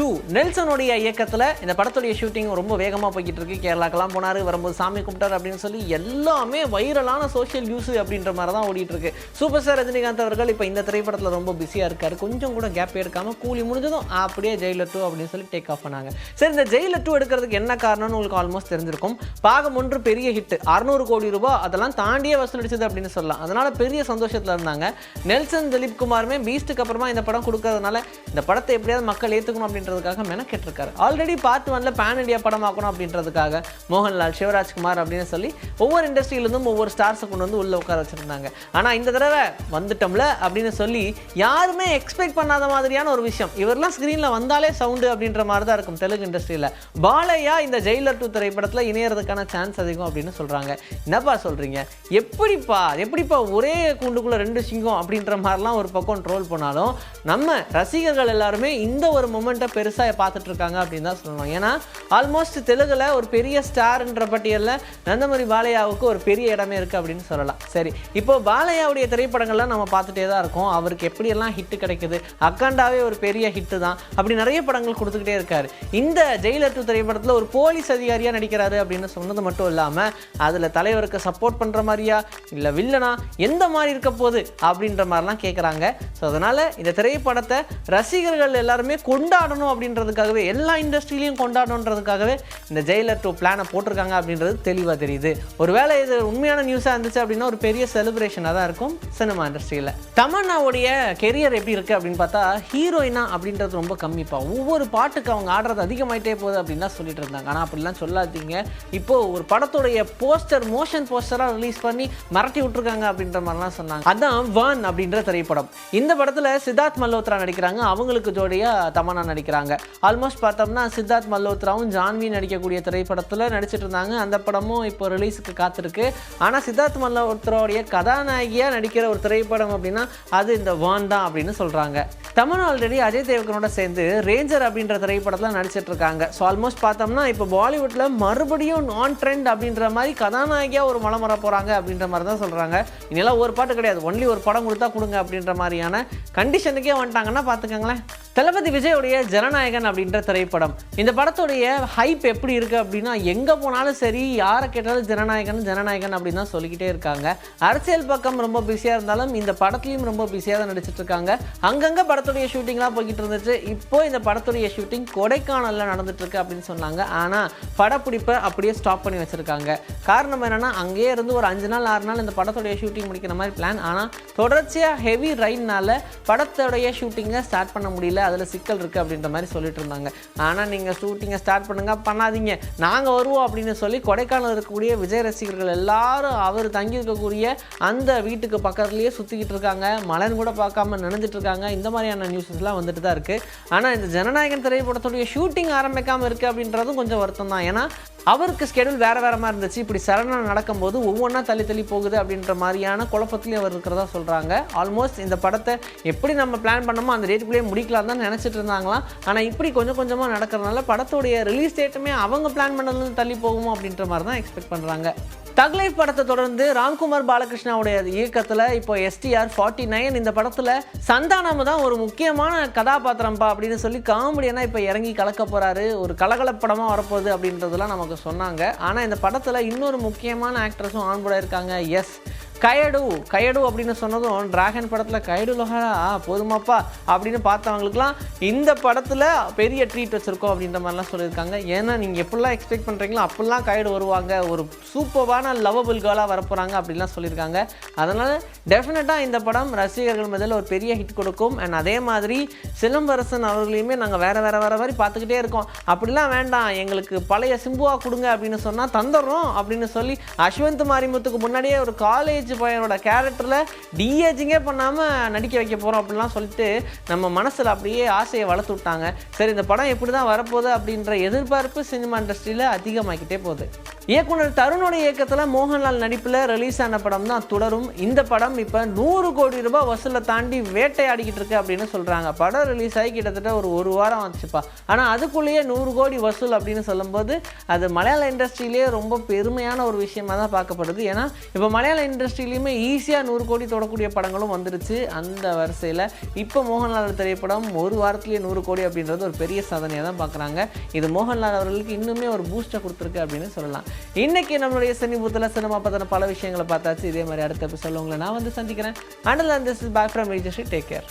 Two. நெல்சனுடைய இயக்கத்தில் இந்த படத்துடைய ஷூட்டிங் ரொம்ப வேகமாக போய்கிட்டு இருக்கு கேரளாக்கெல்லாம் போனார் வரும்போது சாமி கும்பிட்டார் அப்படின்னு சொல்லி எல்லாமே வைரலான சோஷியல் நியூஸ் அப்படின்ற மாதிரி தான் ஓடிட்டு இருக்கு சூப்பர் ஸ்டார் ரஜினிகாந்த் அவர்கள் இப்போ இந்த திரைப்படத்தில் ரொம்ப பிஸியாக இருக்கார். கொஞ்சம் கூட கேப் எடுக்காமல் கூலி முடிஞ்சதும் அப்படியே ஜெயிலர் டூ அப்படின்னு சொல்லி டேக் ஆஃப் பண்ணாங்க. சரி இந்த ஜெயிலர் டூ எடுக்கிறதுக்கு என்ன காரணம்னு உங்களுக்கு ஆல்மோஸ்ட் தெரிஞ்சிருக்கும். பாகம் ஒன்று பெரிய ஹிட் அறுநூறு கோடி ரூபாய். அதெல்லாம் தாண்டியே வசூலிச்சது அப்படின்னு சொல்லலாம். அதனால் பெரிய சந்தோஷத்தில் இருந்தாங்க. நெல்சன் திலீப் குமாருமே பீஸ்ட்டுக்கு அப்புறமா இந்த படம் கொடுக்கறதுனால இந்த படத்தை எப்படியாவது மக்கள் ஏற்றுக்கணும் அப்படின்றதுக்காக மெனக்கெட்டிருக்காரு. ஆல்ரெடி பார்த்து வந்து பேன் இண்டியா படமாக்கணும் அப்படின்றதுக்காக மோகன்லால் சிவராஜ்குமார் அப்படின்னு சொல்லி ஒவ்வொரு இண்டஸ்ட்ரியிலிருந்தும் ஒவ்வொரு ஸ்டார்ஸை கொண்டு வந்து உள்ளே உட்கார வச்சுருந்தாங்க. ஆனால் இந்த தடவை வந்துட்டோம்ல அப்படின்னு சொல்லி யாருமே எக்ஸ்பெக்ட் பண்ணாத மாதிரியான ஒரு விஷயம். இவரெல்லாம் ஸ்க்ரீனில் வந்தாலே சவுண்டு அப்படின்ற மாதிரி தான் இருக்கும் தெலுங்கு இண்டஸ்ட்ரியில் பாலையா இந்த ஜெயிலர் டூ திரைப்படத்தில் இணையறதுக்கான சான்ஸ் அதிகம் அப்படின்னு சொல்கிறாங்க என்னப்பா சொல்கிறீங்க எப்படிப்பா எப்படிப்பா ஒரே கூண்டுக்குள்ளே ரெண்டு சிங்கம் அப்படின்ற மாதிரிலாம் ஒரு பக்கம் ட்ரோல் பண்ணாலும் நம்ம ரசிகர்கள் எல்லாருமே இந்த ஒரு மொமெண்ட்டை பெருசாக பார்த்துட்டு இருக்காங்க அப்படின்னு தான் சொல்லணும். ஏன்னா ஆல்மோஸ்ட் தெலுங்குல ஒரு பெரிய ஸ்டார்ன்ற பட்டியலில் நந்தமரி பாலையாவுக்கு ஒரு பெரிய இடமே இருக்குது அப்படின்னு சொல்லலாம். சரி இப்போ பாலையாவுடைய திரைப்படங்கள்லாம் நம்ம பார்த்துட்டே தான் இருக்கோம். அவருக்கு எப்படியெல்லாம் ஹிட் கிடைக்குது? அக்காண்டாவே ஒரு பெரிய ஹிட்டு தான். அப்படி நிறைய படங்கள் கொடுத்துக்கிட்டே இருக்காரு. இந்த ஜெயிலர் டூ திரைப்படத்தில் ஒரு போலீஸ் அதிகாரியாக நடிக்கிறாரு அப்படின்னு சொன்னது மட்டும் இல்லாமல் அதில் தலைவருக்கு சப்போர்ட் பண்ணுற மாதிரியா இல்லை வில்லனா எந்த மாதிரி இருக்க போகுது அப்படின்ற மாதிரிலாம் கேட்குறாங்க ஸோ அதனால் இந்த திரைப்படத்தை ரசிகர்கள் எல்லாருமே கொண்டாடணும் அப்படின்றதுக்காகவே எல்லா இண்டஸ்ட்ரியிலையும் கொண்டாடணுன்றதுக்காகவே இந்த ஜெயிலர் டூ பிளானை போட்டிருக்காங்க அப்படின்றது தெளிவாக தெரியுது. ஒருவேளை இது உண்மையான நியூஸாக இருந்துச்சு அப்படின்னா ஒரு பெரிய செலிப்ரேஷனாக தான் இருக்கும் சினிமா இண்டஸ்ட்ரியில் தமன்னாவுடைய கெரியர் எப்படி இருக்குது அப்படின்னு பார்த்தா ஹீரோயினா அப்படின்றது ரொம்ப கம்மிப்பா ஒவ்வொரு பாட்டுக்கு அவங்க ஆடுறது அதிகமாயிட்டே போகுது அப்படின்னு சொல்லிட்டு இருந்தாங்க. ஆனால் அப்படிலாம் சொல்லாதீங்க. இப்போ ஒரு படத்துடைய போஸ்டர் மோஷன் போஸ்டராக ரிலீஸ் பண்ணி மிரட்டி விட்டுருக்காங்க அப்படின்ற மாதிரிலாம் சொன்னாங்க. அதான் வான் அப்படின்ற திரைப்படம். இந்த படத்தில் சித்தார்த் மல்ஹோத்ரா நடிக்கிறாங்க. அவங்களுக்கு ஜோடியாக தமன்னா நடிக்கிறாங்க. ஆல்மோஸ்ட் பார்த்தோம்னா சித்தார்த் மல்ஹோத்ராவும் ஜான்வி நடிக்கக்கூடிய திரைப்படத்தில் நடிச்சிட்டு இருந்தாங்க அந்த படமும் இப்போ ரிலீஸுக்கு காத்திருக்கு. ஆனால் சித்தார்த் மல்ஹோத்ராவுடைய கதாநாயகியாக நடிக்கிற ஒரு திரைப்படம் அப்படின்னா அது இந்த வான் தான் அப்படின்னு சொல்கிறாங்க தமிழ் ஆல்ரெடி அஜய் தேவகனோட சேர்ந்து ரேஞ்சர் அப்படின்ற திரைப்படத்தில் நடிச்சிட்டு இருக்காங்க ஸோ ஆல்மோஸ்ட் பார்த்தோம்னா இப்போ பாலிவுட்டில் மறுபடியும் நான் ட்ரெண்ட் அப்படின்ற மாதிரி கதாநாயகியாக ஒரு மலம் வர போகிறாங்க அப்படின்ற மாதிரி தான் சொல்கிறாங்க இனியெல்லாம் ஒரு பாட்டு கிடையாது. ஒன்லி ஒரு படம் கொடுத்தா கொடுங்க அப்படின்ற மாதிரியான கண்டிஷனுக்கே வந்துட்டாங்கன்னா பார்த்துக்கோங்களேன். தளபதி விஜயோடைய ஜனநாயகன் அப்படின்ற திரைப்படம். இந்த படத்துடைய ஹைப் எப்படி இருக்கு அப்படின்னா எங்கே போனாலும் சரி யாரை கேட்டாலும் ஜனநாயகன் ஜனநாயகன் அப்படின்னு தான் சொல்லிக்கிட்டே இருக்காங்க. அரசியல் பக்கம் ரொம்ப பிஸியாக இருந்தாலும் இந்த படத்துலையும் ரொம்ப பிஸியாக தான் நடிச்சிட்டு இருக்காங்க. அங்கங்கே படத்துடைய ஷூட்டிங்லாம் போய்கிட்டு இருந்துச்சு. இப்போ இந்த படத்துடைய ஷூட்டிங் கொடைக்கானலில் நடந்துட்டு இருக்கு அப்படின்னு சொன்னாங்க. ஆனால் படப்பிடிப்பை அப்படியே ஸ்டாப் பண்ணி வச்சிருக்காங்க. காரணம் என்னன்னா அங்கேயே இருந்து ஒரு அஞ்சு நாள் ஆறு நாள் இந்த படத்துடைய ஷூட்டிங் முடிக்கிற மாதிரி பிளான் ஆனால் தொடர்ச்சியாக ஹெவி ரைட்னால படத்துடைய ஷூட்டிங்கை ஸ்டார்ட் பண்ண முடியல. அதில் சிக்கல் இருக்குது அப்படின்ற மாதிரி சொல்லிட்டு இருந்தாங்க. ஆனால் நீங்கள் ஷூட்டிங்கை ஸ்டார்ட் பண்ணுங்க பண்ணாதீங்க. நாங்கள் வருவோம் அப்படின்னு சொல்லி கொடைக்கானல் இருக்கக்கூடிய விஜய் ரசிகர்கள் எல்லாரும் அவர் தங்கி இருக்கக்கூடிய அந்த வீட்டுக்கு பக்கத்துலேயே சுற்றிக்கிட்டு இருக்காங்க. மலர்னு கூட பார்க்காம நினைஞ்சிட்டு இருக்காங்க. இந்த மாதிரியான நியூஸஸ்லாம் வந்துட்டு தான் இருக்குது ஆனால் இந்த ஜனநாயகன் திரைப்படத்துடைய ஷூட்டிங் ஆரம்பிக்காமல் இருக்குது அப்படின்றதும் கொஞ்சம் வருத்தம் தான். ஏன்னா அவருக்கு ஸ்கெடியூல் வேறு வேறு மாதிரி இருந்துச்சு. இப்படி சரணம் நடக்கும்போது ஒவ்வொன்றா தள்ளி தள்ளி போகுது அப்படின்ற மாதிரியான குழப்பத்துலேயும் அவர் இருக்கிறதா சொல்கிறாங்க ஆல்மோஸ்ட் இந்த படத்தை எப்படி நம்ம பிளான் பண்ணமோ அந்த டேட்டுக்குள்ளேயே முடிக்கலாம் தான் நினச்சிட்டு இருந்தாங்களாம். ஆனால் இப்படி கொஞ்சம் கொஞ்சமாக நடக்கிறதுனால படத்துடைய ரிலீஸ் டேட்டுமே அவங்க பிளான் பண்ணதுலேருந்து தள்ளி போகுமோ அப்படின்ற மாதிரி தான் எக்ஸ்பெக்ட் பண்ணுறாங்க தக்லைஃப் படத்தை தொடர்ந்து ராம்குமார் பாலகிருஷ்ணாவுடைய இயக்கத்தில் இப்போ எஸ்டிஆர் ஃபார்ட்டி நைன் இந்த படத்தில் சந்தானம் தான் ஒரு முக்கியமான கதாபாத்திரம்ப்பா அப்படின்னு சொல்லி காமெடியனா இப்போ இறங்கி கலக்க போகிறாரு ஒரு கலகலப்படமாக வரப்போகுது அப்படின்றதெல்லாம் நமக்கு சொன்னாங்க. ஆனால் இந்த படத்தில் இன்னொரு முக்கியமான ஆக்ட்ரஸும் ஆன் இருக்காங்க. எஸ் கயடு கயடு அப்படின்னு சொன்னதும் டிராகன் படத்தில் கயடு லோஹரா போதுமாப்பா அப்படின்னு பார்த்தவங்களுக்குலாம் இந்த படத்தில் பெரிய ட்ரீட் வச்சுருக்கோம் அப்படின்ற மாதிரிலாம் சொல்லியிருக்காங்க. ஏன்னா நீங்கள் எப்படிலாம் எக்ஸ்பெக்ட் பண்ணுறீங்களோ அப்படிலாம் கயடு வருவாங்க. ஒரு சூப்பரான லவபிள் கேர்ளாக வரப்போகிறாங்க அப்படின்லாம் சொல்லியிருக்காங்க. அதனால் டெஃபினட்டாக இந்த படம் ரசிகர்கள் முதல்ல ஒரு பெரிய ஹிட் கொடுக்கும். அண்ட் அதே மாதிரி சிலம்பரசன் அவர்களையுமே நாங்கள் வேறு வேறு வேறு மாதிரி பார்த்துக்கிட்டே இருக்கோம். அப்படிலாம் வேண்டாம். எங்களுக்கு பழைய சிம்புவா கொடுங்க அப்படின்னு சொன்னால் தந்துடுறோம் அப்படின்னு சொல்லி அஸ்வந்த் மாரிமுத்துக்கு முன்னாடியே ஒரு காலேஜ் பையனோட கேரக்டரில் டிஏஜிங்கே பண்ணாமல் நடிக்க வைக்க போகிறோம் அப்படிலாம் சொல்லிட்டு நம்ம மனசில் அப்படியே ஆசையை வளர்த்து விட்டாங்க. சரி இந்த படம் எப்படி தான் வரப்போகுது அப்படின்ற எதிர்பார்ப்பு சினிமா இண்டஸ்ட்ரியில் அதிகமாகிக்கிட்டே போகுது. இயக்குனர் தருணோட இயக்கத்தில் மோகன்லால் நடிப்பில் ரிலீஸ் ஆன படம் தான் தொடரும் இந்த படம் இப்போ நூறு கோடி ரூபாய் வசூலை தாண்டி வேட்டையாடிக்கிட்டு இருக்கு அப்படின்னு சொல்கிறாங்க படம் ரிலீஸ் ஆகி கிட்டத்தட்ட ஒரு ஒரு வாரம் வந்துச்சுப்பா ஆனால் அதுக்குள்ளேயே நூறு கோடி வசூல் அப்படின்னு சொல்லும்போது அது மலையாள இண்டஸ்ட்ரியிலேயே ரொம்ப பெருமையான ஒரு விஷயமா தான் பார்க்கப்படுது. ஏன்னா இப்போ மலையாள இண்டஸ்ட்ரியிலையுமே ஈஸியாக நூறு கோடி தொடக்கூடிய படங்களும் வந்துருச்சு. அந்த வரிசையில் இப்போ மோகன்லால் திரைப்படம் ஒரு வாரத்துலேயே நூறு கோடி அப்படின்றது ஒரு பெரிய சாதனையாக தான் பார்க்குறாங்க. இது மோகன்லால் அவர்களுக்கு இன்னுமே ஒரு பூஸ்டை கொடுத்துருக்கு அப்படின்னு சொல்லலாம். இன்னைக்கு நம்மளுடைய சினிபூத்தில் சினிமா பற்றின பல விஷயங்களை பார்த்தாச்சு. இதே மாதிரி அடுத்த எபிசோட உங்களை நான் வந்து சந்திக்கிறேன். And this is back from take care